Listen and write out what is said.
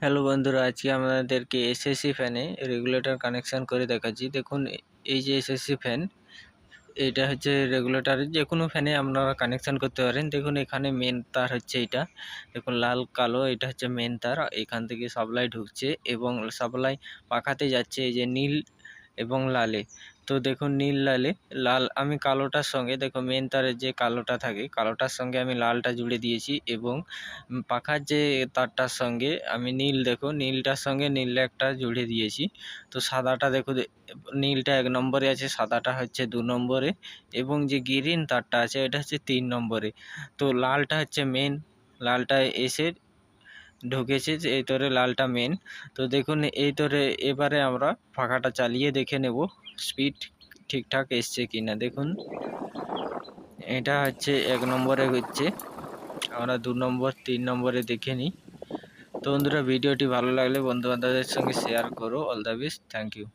Hello বন্ধুরা, আজকে আমাদেরকে এসএসসি ফ্যানে রেগুলেটর কানেকশান করে দেখাচ্ছি। দেখুন, এই যে এসএসসি ফ্যান এটা হচ্ছে রেগুলেটর যে কোনো ফ্যানে আপনারা কানেকশান করতে পারেন। দেখুন, এখানে মেন তার হচ্ছে এটা। দেখুন, লাল, কালো, এটা হচ্ছে মেন তার। এখান থেকে সাপ্লাই ঢুকছে এবং সাপ্লাই পাখাতে যাচ্ছে। এই যে নীল এবং লালে। তো দেখুন, নীল, লালে। লাল, আমি কালোটার সঙ্গে, দেখো মেন তারের যে কালোটা থাকে, কালোটার সঙ্গে আমি লালটা জুড়ে দিয়েছি এবং পাখার যে তারটার সঙ্গে আমি নীল, দেখো, নীলটার সঙ্গে নীল একটা জুড়ে দিয়েছি। তো সাদাটা, দেখো নীলটা এক নম্বরে আছে, সাদাটা হচ্ছে দু নম্বরে এবং যে গ্রিন তারটা আছে, এটা হচ্ছে তিন নম্বরে। তো লালটা হচ্ছে মেন লালটা এসে ঢুকেছে যে এই তোরে লালটা মেন তো দেখুন, এই তোরে এবারে আমরা ফাঁকাটা চালিয়ে দেখে নেব স্পিড ঠিকঠাক এসছে কিনা। দেখুন, এটা হচ্ছে এক নম্বরে হচ্ছে। আমরা দু নম্বর, তিন নম্বরে দেখে নিই। তো বন্ধুরা, ভিডিওটি ভালো লাগলে বন্ধুবান্ধবদের সঙ্গে শেয়ার করো। All the best thank you